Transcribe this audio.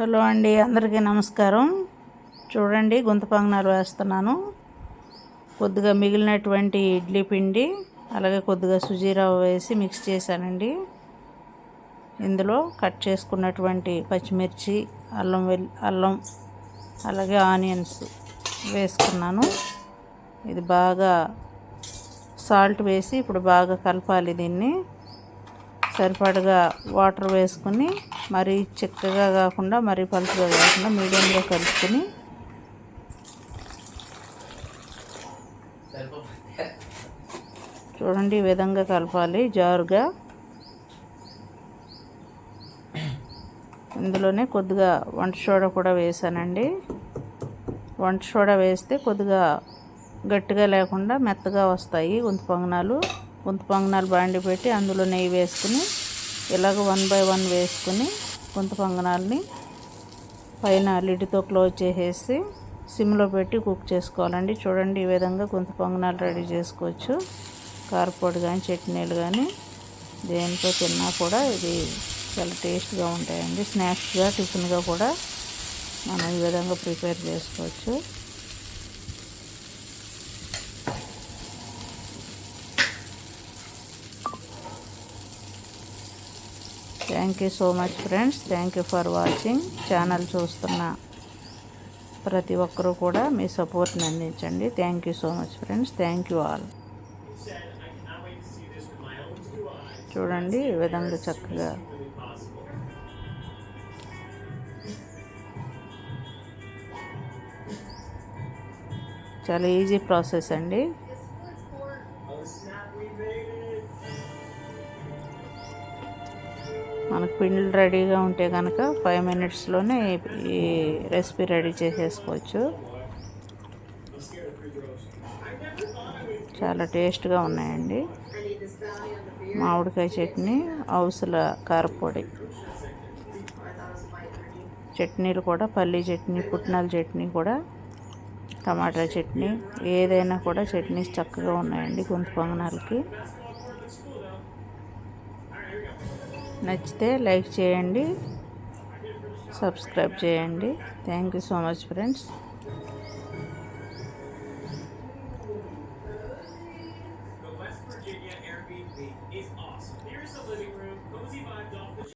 Hello అండి అందరికీ నమస్కారం. చూడండి గుంత పొంగనాలు వేస్తున్నాను. కొద్దిగా మిగిలినటువంటి ఇడ్లీ పిండి అలాగే కొద్దిగా సుజీరావు వేసి మిక్స్ చేశానండి. ఇందులో కట్ చేసుకున్నటువంటి పచ్చిమిర్చి అల్లం వెల్ అల్లం అలాగే ఆనియన్స్ వేసుకున్నాను. ఇది బాగా సాల్ట్ వేసి ఇప్పుడు బాగా కలపాలి దీన్ని. సరిపడగా వాటర్ వేసుకుని మరీ చిక్కగా కాకుండా మరీ పలుచగా కాకుండా మీడియంగా కలుపుకొని చూడండి ఈ విధంగా కలపాలి జారుగా. ఇందులోనే కొద్దిగా వంట సోడా కూడా వేసానండి. వంట సోడా వేస్తే కొద్దిగా గట్టిగా లేకుండా మెత్తగా వస్తాయి గుంత పొంగనాలు. గుంత పొంగనాలు బాండి పెట్టి అందులో నెయ్యి వేసుకుని ఇలాగ వన్ బై వన్ వేసుకుని గుంత పొంగనాలని పైన లిడ్తో క్లోజ్ చేసేసి సిమ్లో పెట్టి కుక్ చేసుకోవాలండి. చూడండి ఈ విధంగా గుంత పొంగనాలు రెడీ చేసుకోవచ్చు. కారపొడి కానీ చట్నీలు కానీ దేనితో తిన్నా కూడా ఇది చాలా టేస్ట్గా ఉంటాయండి. స్నాక్స్గా టిఫిన్గా కూడా మనం ఈ విధంగా ప్రిపేర్ చేసుకోవచ్చు. Thank you so much friends thank you for watching channel చూస్తున్న ప్రతి ఒక్కరూ కూడా మీ సపోర్ట్ని అందించండి. Thank you so much friends thank you all చూడండి ఈ విధంగా చక్కగా. చాలా ఈజీ ప్రాసెస్ అండి. మనకు పిండిలు రెడీగా ఉంటే కనుక ఫైవ్ మినిట్స్లోనే ఈ రెసిపీ రెడీ చేసేసుకోవచ్చు. చాలా టేస్ట్గా ఉన్నాయండి. మామిడికాయ చట్నీ అవసల కారపొడి. చట్నీలు కూడా పల్లీ చట్నీ పుట్నాల చట్నీ కూడా టమాటా చట్నీ ఏదైనా కూడా చట్నీస్ చక్కగా ఉన్నాయండి గుంత పొంగనాలకి. నచ్చితే లైక్ చేయండి సబ్స్క్రైబ్ చేయండి. Thank you so much friends